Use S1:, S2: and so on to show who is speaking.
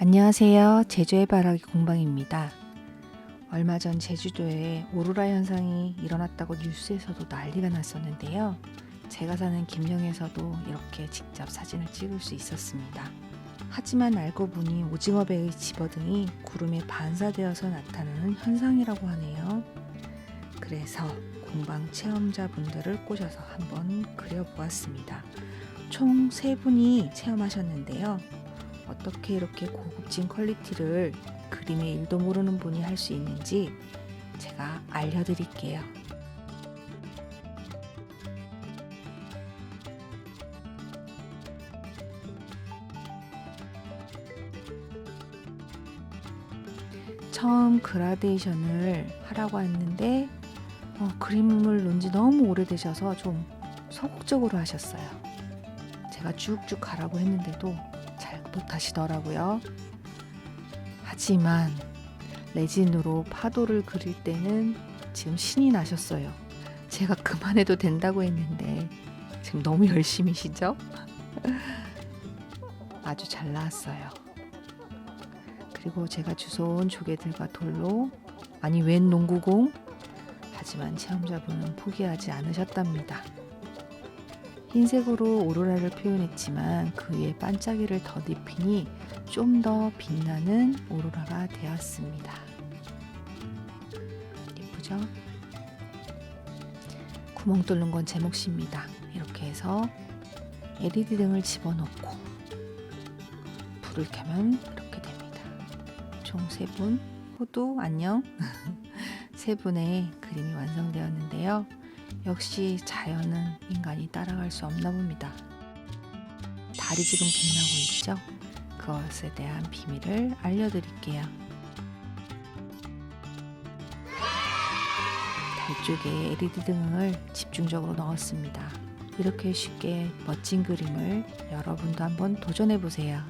S1: 안녕하세요. 제주의 바라기 공방입니다. 얼마 전 제주도에 오로라 현상이 일어났다고 뉴스에서도 난리가 났었는데요. 제가 사는 김영에서도 이렇게 직접 사진을 찍을 수 있었습니다. 하지만 알고 보니 오징어 배의 집어등이 구름에 반사되어서 나타나는 현상이라고 하네요. 그래서 공방 체험자분들을 꼬셔서 한번 그려보았습니다. 총세 분이 체험하셨는데요. 어떻게 이렇게 고급진 퀄리티를 그림의 일도 모르는 분이 할 수 있는지 제가 알려드릴게요. 처음 그라데이션을 하라고 했는데 어, 그림을 놓은 지 너무 오래되셔서 좀 소극적으로 하셨어요. 제가 쭉쭉 가라고 했는데도 잘 못하시더라고요. 하지만 레진으로 파도를 그릴 때는 지금 신이 나셨어요. 제가 그만해도 된다고 했는데 지금 너무 열심히시죠? 아주 잘 나왔어요. 그리고 제가 주워온 조개들과 돌로 아니 웬 농구공? 하지만 체험자분은 포기하지 않으셨답니다. 흰색으로 오로라를 표현했지만 그 위에 반짝이를 덧입히니 좀 더 빛나는 오로라가 되었습니다. 예쁘죠? 구멍 뚫는 건 제 몫입니다. 이렇게 해서 LED 등을 집어넣고 불을 켜면 이렇게 됩니다. 총세분 호두 안녕 세 분의 그림이 완성되었는데요. 역시 자연은 인간이 따라갈 수 없나 봅니다. 달이 지금 빛나고 있죠? 그것에 대한 비밀을 알려드릴게요. 달 쪽에 LED 등을 집중적으로 넣었습니다. 이렇게 쉽게 멋진 그림을 여러분도 한번 도전해 보세요.